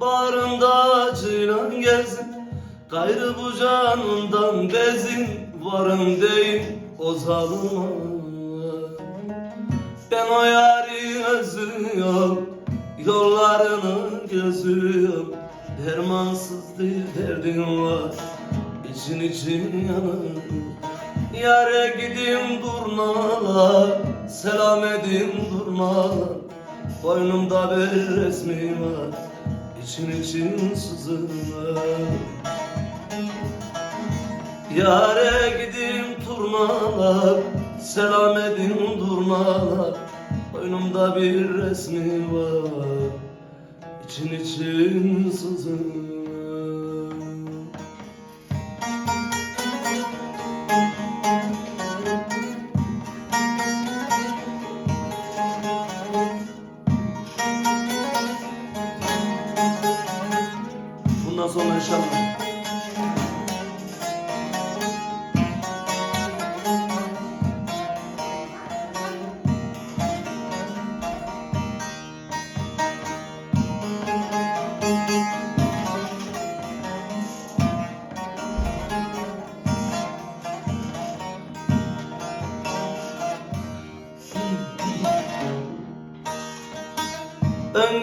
Bağrında ceylan gezin Gayrı bu canından bezin. Varım değil o zalıma Ben o yari özlüyorum Yollarını gözlüyorum Dermansız değil derdim var İçin için yanım Yare gidin durmalar Selam edin durmalar Boynumda bir resmi var İçin için sızılır Yare gidin turnalar Selam edin durmalar. Boynumda bir resmi var İçin için sızılır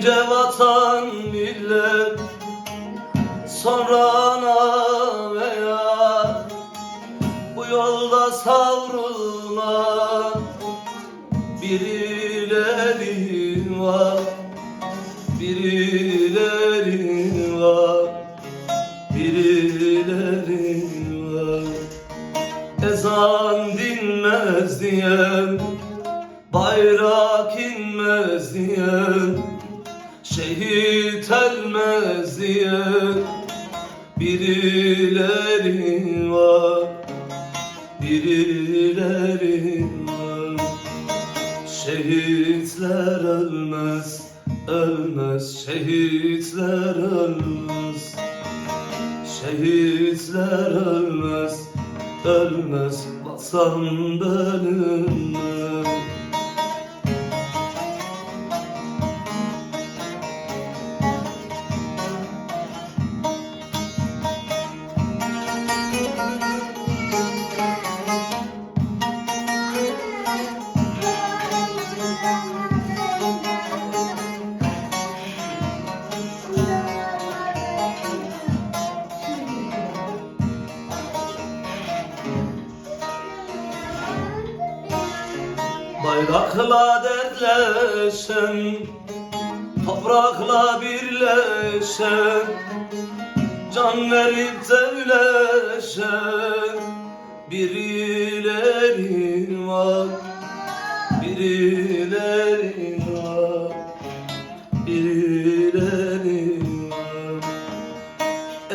Önce vatan millet Sonra ana veya Bu yolda savrulma Birileri var Birileri var Birileri var. Ezan dinmez diyen ölmez. Şehitler ölmez Ölmez. Vatan bölünmez Bayrakla dertleşen Toprakla birleşen Can verip sevleşen Birileri var Birileri var Birileri var.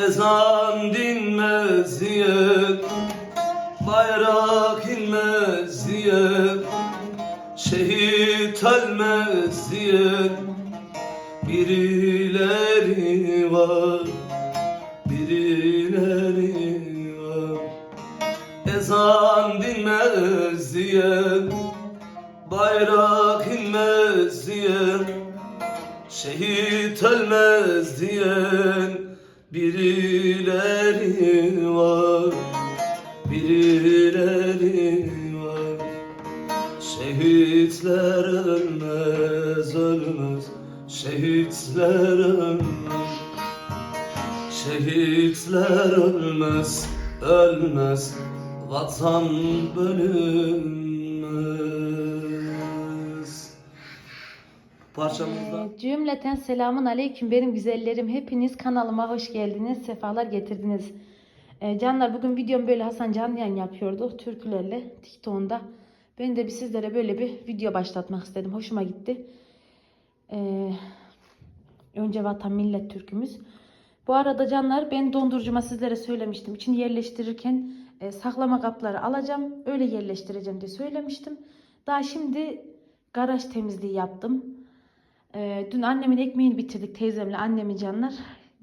Ezan dinmez diye Bayrak Şehit ölmez diye Birileri var Birileri var. Ezan dinmez diye Bayrak inmez diye Şehit ölmez diyen birileri var Şehitler ölmez Şehitler ölmez ölmez Vatan bölünmez Parçamızda Ee, Cümleten selamun aleyküm benim güzellerim. Hepiniz kanalıma hoş geldiniz. Sefalar getirdiniz. Ee, canlar bugün videom böyle Hasan canlı yayın yapıyordu. Türkülerle TikTok'unda. Ben de bir sizlere böyle bir video başlatmak istedim. Hoşuma gitti. Ee, önce vatan millet türkümüz. Bu arada canlar ben dondurucuma sizlere söylemiştim. İçini yerleştirirken e, saklama kapları alacağım. Öyle yerleştireceğim diye söylemiştim. Daha şimdi garaj temizliği yaptım. Ee, dün annemin ekmeğini bitirdik teyzemle annemin canlar.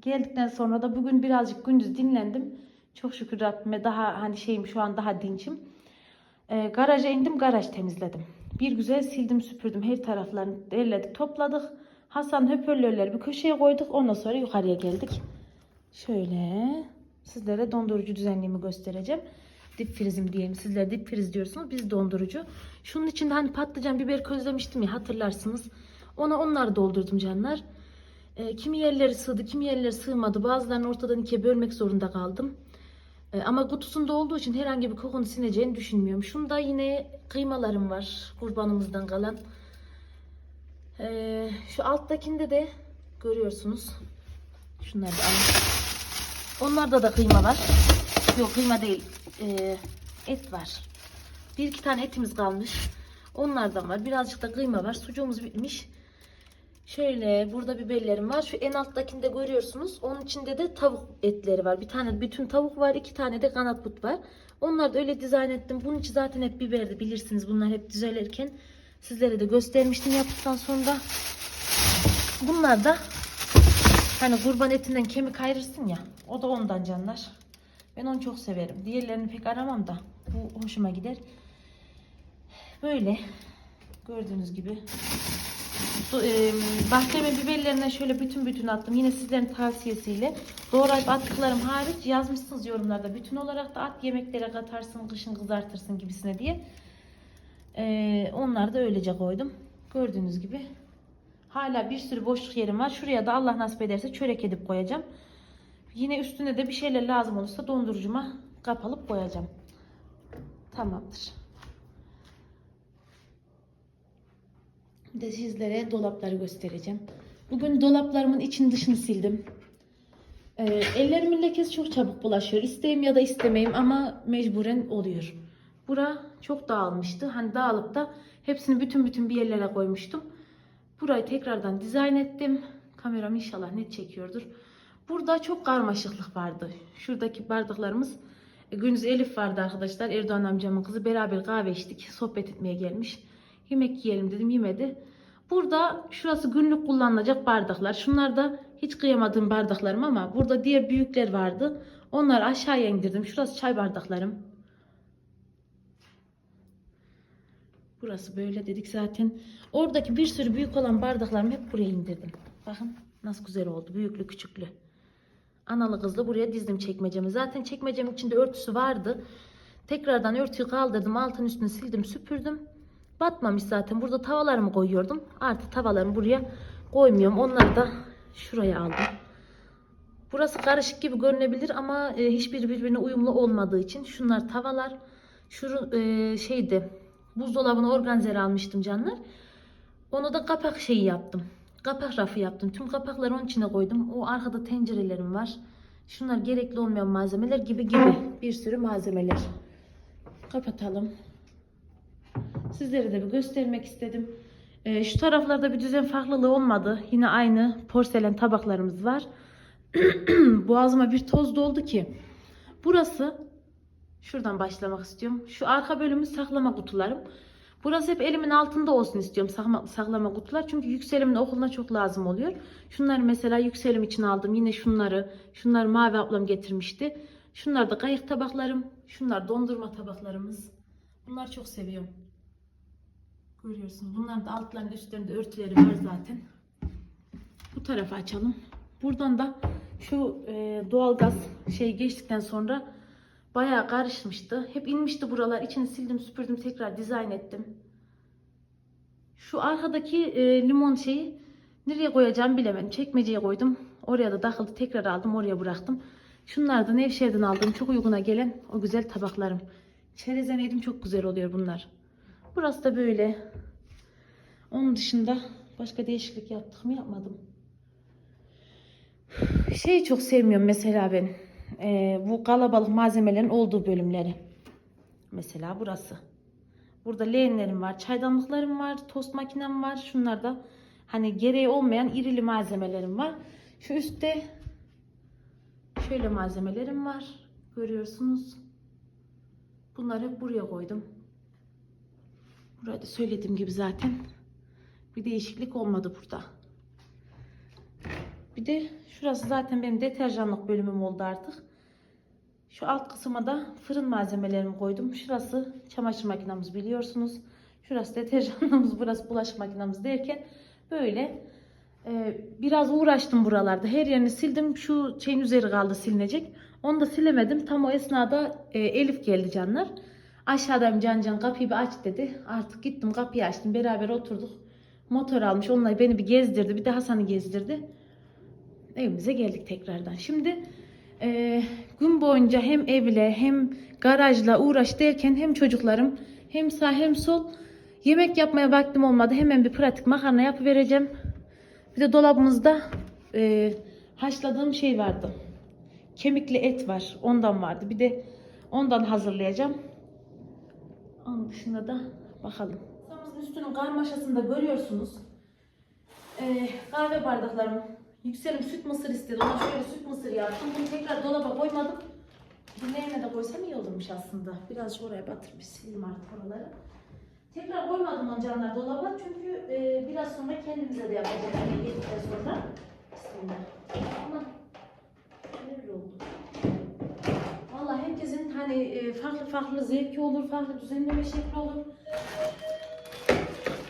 Geldikten sonra da bugün birazcık gündüz dinlendim. Çok şükür Rabbime daha hani şeyim şu an daha dinçim. Ee, garaja indim garaj temizledim. Bir güzel sildim süpürdüm her taraflarını derledik topladık. Hasan hoparlörleri bir köşeye koyduk. Ondan sonra yukarıya geldik. Şöyle sizlere dondurucu düzenliğimi göstereceğim. Dip frizim diyeyim. Sizler dip friz diyorsunuz. Biz dondurucu. Şunun içinde hani patlıcan biber közlemiştim ya hatırlarsınız. Ona onları doldurdum canlar. E, kimi yerleri sığdı, kimi yerleri sığmadı. Bazılarını ortadan ikiye bölmek zorunda kaldım. E, ama kutusunda olduğu için herhangi bir kokunu sineceğini düşünmüyorum. Şunda yine kıymalarım var. Kurbanımızdan kalan. E, şu alttakinde de görüyorsunuz. Şunları da alın. Onlarda da kıyma var. Yok kıyma değil. E, et var. Bir iki tane etimiz kalmış. Onlardan var. Birazcık da kıyma var. Sucuğumuz bitmiş. Şöyle burada biberlerim var. Şu en alttakinde görüyorsunuz. Onun içinde de tavuk etleri var. Bir tane bütün tavuk var. iki tane de kanat but var. Onları da öyle dizayn ettim. Bunun içi zaten hep biberdi. Bilirsiniz bunlar hep düzelerken. Sizlere de göstermiştim yaptıktan sonra. Bunlar da hani kurban etinden kemik ayırırsın ya. O da ondan canlar. Ben onu çok severim. Diğerlerini pek aramam da. Bu hoşuma gider. Böyle. Gördüğünüz gibi. E, bahçeme biberlerine şöyle bütün bütün attım. Yine sizlerin tavsiyesiyle. Doğrayıp attıklarım hariç yazmışsınız yorumlarda. Bütün olarak da at yemeklere katarsın, kışın kızartırsın gibisine diye. E, onları da öylece koydum. Gördüğünüz gibi. Hala bir sürü boşluk yerim var. Şuraya da Allah nasip ederse çörek edip koyacağım. Yine üstüne de bir şeyler lazım olursa dondurucuma kapalıp koyacağım. Tamamdır. De sizlere dolapları göstereceğim. Bugün dolaplarımın için dışını sildim. Ee, ellerimin lekesi çok çabuk bulaşıyor. İsteyim ya da istemeyim ama mecburen oluyor. Bura çok dağılmıştı. Hani dağılıp da hepsini bütün bütün bir yerlere koymuştum. Burayı tekrardan dizayn ettim. Kameram inşallah net çekiyordur. Burada çok karmaşıklık vardı. Şuradaki bardaklarımız e, Gündüz Elif vardı arkadaşlar. Erdoğan amcamın kızı. Beraber kahve içtik. Sohbet etmeye gelmiş. Yemek yiyelim dedim. Yemedi. Burada şurası günlük kullanılacak bardaklar. Şunlar da hiç kıyamadığım bardaklarım ama burada diğer büyükler vardı. Onları aşağıya indirdim. Şurası çay bardaklarım. Burası böyle dedik zaten. Oradaki bir sürü büyük olan bardaklarımı hep buraya indirdim. Bakın nasıl güzel oldu. Büyüklü küçüklü. Analı kızlı buraya dizdim çekmecemi. Zaten çekmecemin içinde örtüsü vardı. Tekrardan örtüyü kaldırdım. Altın üstünü sildim süpürdüm. Batmamış zaten. Burada tavalarımı koyuyordum. Artık tavalarımı buraya koymuyorum. Onları da şuraya aldım. Burası karışık gibi görünebilir ama e, hiçbir birbirine uyumlu olmadığı için şunlar tavalar. Şu e, şeydi buzdolabını organizer almıştım canlar. Onu da kapak şeyi yaptım. Kapak rafı yaptım. Tüm kapakları onun içine koydum. O arkada tencerelerim var. Şunlar gerekli olmayan malzemeler gibi gibi bir sürü malzemeler. Kapatalım. Sizlere de bir göstermek istedim. Ee, şu taraflarda bir düzen farklılığı olmadı. Yine aynı porselen tabaklarımız var. Boğazıma bir toz doldu ki. Burası şuradan başlamak istiyorum. Şu arka bölümü saklama kutularım. Burası hep elimin altında olsun istiyorum saklama, kutular. Çünkü yükselimin okuluna çok lazım oluyor. Şunları mesela yükselim için aldım. Yine şunları. Şunları mavi ablam getirmişti. Şunlar da kayık tabaklarım. Şunlar dondurma tabaklarımız. Bunları çok seviyorum. Görüyorsunuz. Bunların da altlarında üstlerinde örtüleri var zaten. Bu tarafı açalım. Buradan da şu e, doğalgaz şey geçtikten sonra bayağı karışmıştı. Hep inmişti buralar. İçini sildim, süpürdüm, tekrar dizayn ettim. Şu arkadaki e, limon şeyi nereye koyacağım bilemedim. Çekmeceye koydum. Oraya da takıldı. Tekrar aldım, oraya bıraktım. Şunlar da Nevşehir'den aldığım çok uyguna gelen o güzel tabaklarım. Çerezem yedim çok güzel oluyor bunlar. Burası da böyle. Onun dışında başka değişiklik yaptık mı yapmadım. Şeyi çok sevmiyorum mesela ben. Ee, bu kalabalık malzemelerin olduğu bölümleri. Mesela burası. Burada leğenlerim var, çaydanlıklarım var, tost makinem var. Şunlar da hani gereği olmayan irili malzemelerim var. Şu üstte şöyle malzemelerim var. Görüyorsunuz. Bunları buraya koydum. Burada söylediğim gibi zaten bir değişiklik olmadı burada. Bir de şurası zaten benim deterjanlık bölümüm oldu artık. Şu alt kısma da fırın malzemelerimi koydum. Şurası çamaşır makinamız biliyorsunuz. Şurası deterjanlığımız, burası bulaşık makinamız derken böyle Ee, biraz uğraştım buralarda. Her yerini sildim. Şu şeyin üzeri kaldı silinecek. Onu da silemedim. Tam o esnada e, Elif geldi canlar. Aşağıdan Can Can kapıyı bir aç dedi. Artık gittim kapıyı açtım. Beraber oturduk. Motor almış. Onunla beni bir gezdirdi. Bir de Hasan'ı gezdirdi. Evimize geldik tekrardan. Şimdi e, gün boyunca hem evle hem garajla uğraş derken hem çocuklarım hem sağ hem sol yemek yapmaya vaktim olmadı. Hemen bir pratik makarna yapıvereceğim. Bir de dolabımızda e, haşladığım şey vardı. Kemikli et var. Ondan vardı. Bir de ondan hazırlayacağım. Onun dışında da bakalım. Üstünün karmaşasında görüyorsunuz. E, kahve bardaklarım. Yükselim süt mısır istedi. Ona şöyle süt mısır yaptım. Bunu tekrar dolaba koymadım. Dinleyene de koysam iyi olurmuş aslında. Biraz oraya batırmış. Sileyim artık oraları. Tekrar koymadım onu canlar dolaba çünkü e, biraz sonra kendimize de yapacağız. Yani yedikten sonra. Bismillah. Ama bir oldu. Valla herkesin hani e, farklı farklı zevki olur, farklı düzenleme şekli olur.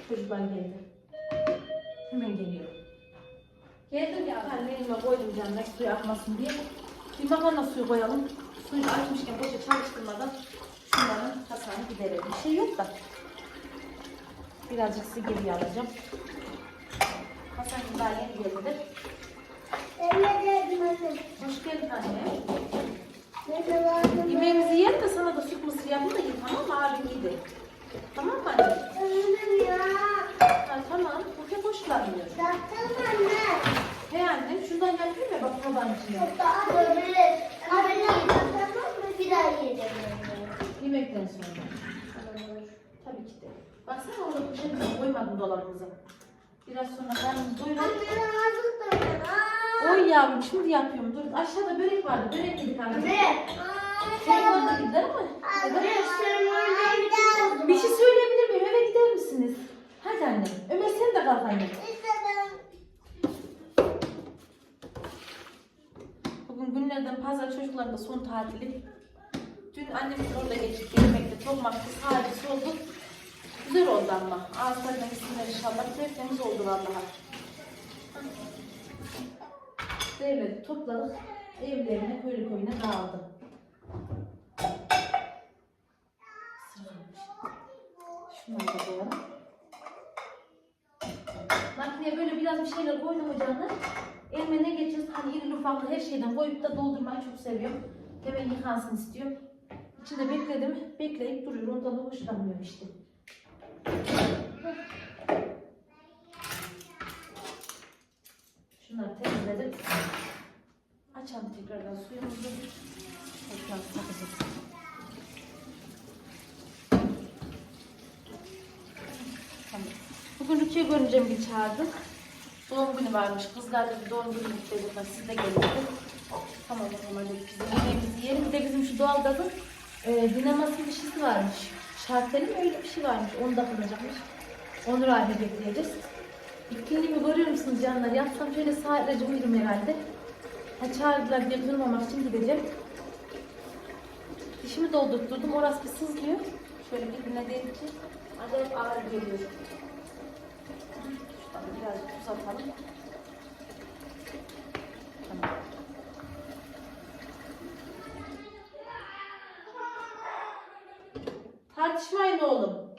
Çocuklar geldi. Hemen geliyor. Geldim ya ben elime koydum canlar suyu akmasın diye. Bir makarna suyu koyalım. Suyu açmışken boşa çalıştırmadan şunların hasarını giderelim. Bir şey yok da. Birazcık sizi geriye alacağım. Hasan daha yeni geldi. Hoş geldin anne. Yemeğimizi yiyelim de sana da süt mısır yapayım da ye tamam mı? Abin yedi. Tamam 12'de. Baksana oğlum ben şey koymadım dolabımıza. Biraz sonra karnımız doyurur. Oy yavrum şimdi yapıyorum dur. Aşağıda börek vardı. Börek yedik abi. Börek. Sen orada gider mi? Börek. Bir şey söyleyebilir miyim? Eve gider misiniz? Hadi anne. Ömer sen de kalk anne. Bugün günlerden pazar çocukların da son tatili. Dün annemiz orada geçtik yemekte. Çok maksız sadece oldu. Güzel oldu ama. Ağızlarına gitsinler inşallah. Tertemiz oldu vallahi. Devlet topladık. Evlerine köylü koyuna dağıldı. Şunları da koyalım. Makineye böyle biraz bir şeyler koydum hocamlar. Elime ne geçiyorsa hani irili ufaklı her şeyden koyup da doldurmayı çok seviyorum. Hemen yıkansın istiyorum. İçinde bekledim. Bekleyip duruyor. Ondan da hoşlanmıyorum işte. Şunları temizledim. Açalım tekrardan suyumuzu. Tekrar takacağız. Tamam. Bugün Rukiye görüneceğim bir çağırdık. Doğum günü varmış. Kızlar da bir doğum günü kutladılar. Siz de geliyordu. Tamam o zaman dedik biz de yemeğimizi yiyelim. Bir de bizim şu doğalgazın e, dinaması bir şeysi varmış. Şarteli mi öyle bir şey varmış. Onu da kuracakmış. Onur abi bekleyeceğiz. İklimimi görüyor musunuz canlar? Yatsam şöyle sadece uyurum herhalde. Ha çağırdılar diye kırmamak için gideceğim. Dişimi doldurtturdum. Orası bir sızlıyor. Şöyle birbirine değince acayip ağır geliyor. Şuradan birazcık tuz Tartışmayın oğlum.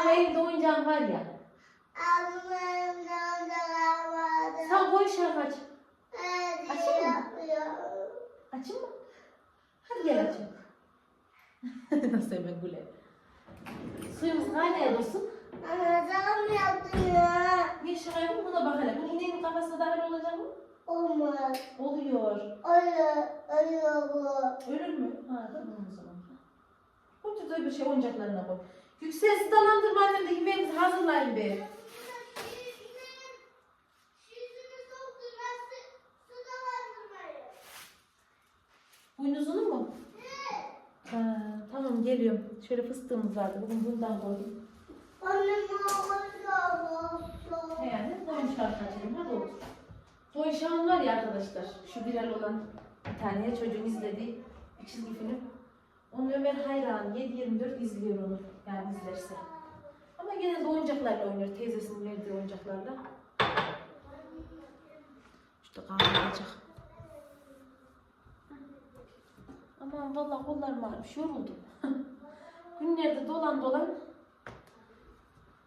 Ama evde oyuncağın var ya. Sen koy şarkı aç. Açayım mı? Hadi gel açayım. Nasıl hemen güle. Suyumuz kaynaya dursun. Bir şaka yapayım buna bak hele. Bu ineğin kafasına dahil olacak mı? Olmaz. Oluyor. Ölü, ölüyor bu. Ölür mü? Ha tamam o zaman. Tür bir şey oyuncaklarına koy. Yükselsiz dalandırma annem yemeğimizi hazırlayın be. Boynuzunu mu? Ha, tamam geliyorum. Şöyle fıstığımız vardı. Bugün bundan koydum. Annem. He yani koymuşlar kaçırayım. Hadi otur. Şahan var ya arkadaşlar. Şu viral olan bir tane çocuğun izlediği bir çizgi film. Onu Ömer hayran. 7-24 izliyor onu. Yani izlerse. Ama genelde oyuncaklarla oynuyor. Teyzesinin verdiği oyuncaklarla. İşte kahve alacak. Aman vallahi kollarım ağrımış. Yoruldum. Günlerde dolan dolan.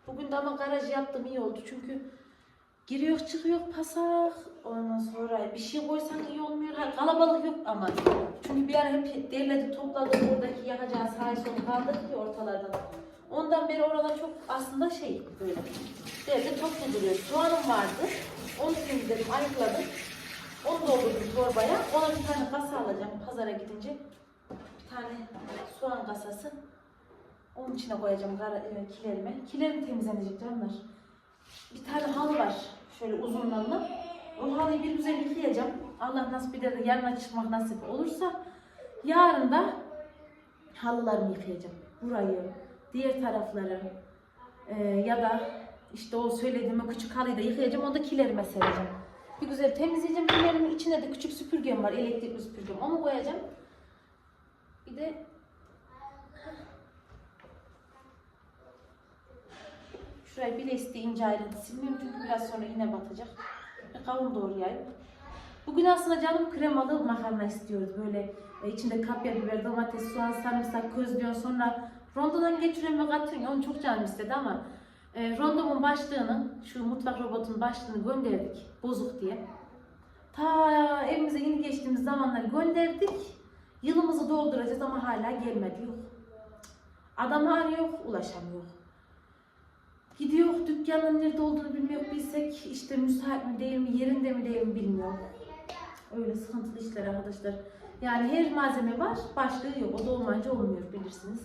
Bugün de ama garaj yaptım iyi oldu. Çünkü giriyor çıkıyor pasak. Ondan sonra bir şey koysan iyi olmuyor. Kalabalık yok ama. Çünkü bir ara hep derledik topladık oradaki yakacağı sağa sola kaldık ya ortalardan. Ondan beri oralar çok aslında şey böyle. Derli toplu duruyor. Soğanım vardı. Onu temizledim, ayıkladım. Onu doldurdum torbaya. Ona bir tane kasa alacağım pazara gidince. Bir tane soğan kasası. Onun içine koyacağım e, kilerimi. Kilerim temizlenecek canlar. Bir tane halı var. Şöyle uzunlarla. O halıyı bir güzel yıkayacağım. Allah nasip eder de yarına çıkmak nasip olursa yarın da halılarımı yıkayacağım. Burayı, diğer tarafları e, ya da işte o söylediğim o küçük halıyı da yıkayacağım. Onu da kilerime sereceğim. Bir güzel temizleyeceğim. Kilerimin içine de küçük süpürgem var. Elektrikli süpürgem. Onu koyacağım. Bir de Şurayı bile ince ayrıntı silmiyorum çünkü biraz sonra yine batacak. Bir kavun doğrayayım. Bugün aslında canım kremalı makarna istiyordu. Böyle e, içinde kapya biber, domates, soğan, sarımsak közlüyorsun. Sonra rondodan geçiriyorum ve katıyorum. Onu çok canım istedi ama e, rondomun başlığını, şu mutfak robotunun başlığını gönderdik. Bozuk diye. Ta evimize yeni geçtiğimiz zamanları gönderdik. Yılımızı dolduracağız ama hala gelmedi. Yok. Adam arıyor, ulaşamıyor. Gidiyor dükkanın nerede olduğunu bilmiyor bilsek işte müsait mi değil mi yerinde mi değil mi bilmiyor. Öyle sıkıntılı işler arkadaşlar. Yani her malzeme var başlığı yok. O da olmayınca olmuyor bilirsiniz.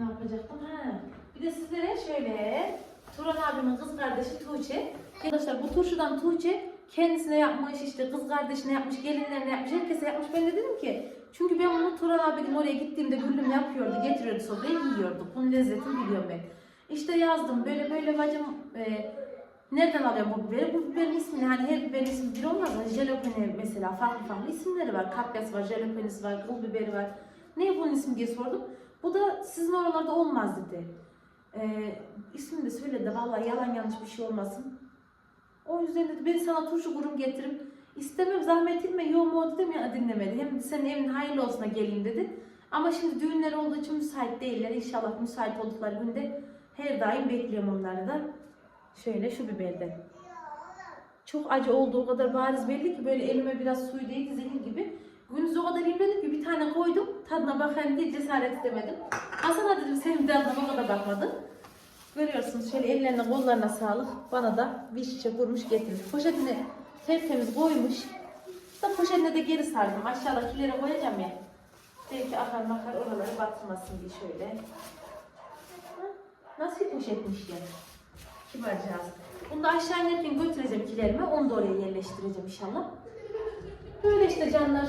Ne yapacaktım? Ha. Bir de sizlere şöyle Turan abimin kız kardeşi Tuğçe. Arkadaşlar bu turşudan Tuğçe kendisine yapmış işte kız kardeşine yapmış gelinlerine yapmış herkese yapmış. Ben de dedim ki çünkü ben bunu Turan abinin oraya gittiğimde güllüm yapıyordu getiriyordu sofraya yiyorduk. Bunun lezzetini biliyorum ben. İşte yazdım böyle böyle bacım e, nereden alıyorum bu biberi? Bu biberin ismi hani her biberin ismi bir olmaz. Hani jalapeno mesela farklı farklı isimleri var. Katyası var, jalapenos var, kıl biberi var. Ne bunun ismi diye sordum. Bu da sizin oralarda olmaz dedi. E, ismini de söyledi. Vallahi yalan yanlış bir şey olmasın. O yüzden dedi ben sana turşu kurum getiririm. İstemem zahmet etme yok mu dedim ya dinlemedi. Hem senin evin hayırlı olsuna geleyim dedi. Ama şimdi düğünler olduğu için müsait değiller. İnşallah müsait oldukları günde her daim bekliyorum onları da. Şöyle şu biberden. Çok acı olduğu kadar bariz belli ki böyle elime biraz suyu değdi zehir gibi. Gündüz o kadar yemedim ki bir tane koydum. Tadına bakayım diye cesaret edemedim. Hasan'a dedim senin tadına o kadar bakmadı. Görüyorsunuz şöyle ellerine kollarına sağlık. Bana da bir şişe vurmuş getirmiş. Poşetine tertemiz koymuş. Da poşetine de geri sardım. Aşağıdakilere koyacağım ya. Belki akar makar oraları batırmasın diye şöyle nasip hoş etmişti. Kibarcağız. Bunu da aşağı inerken götüreceğim ikilerime. Onu da oraya yerleştireceğim inşallah. Böyle işte canlar.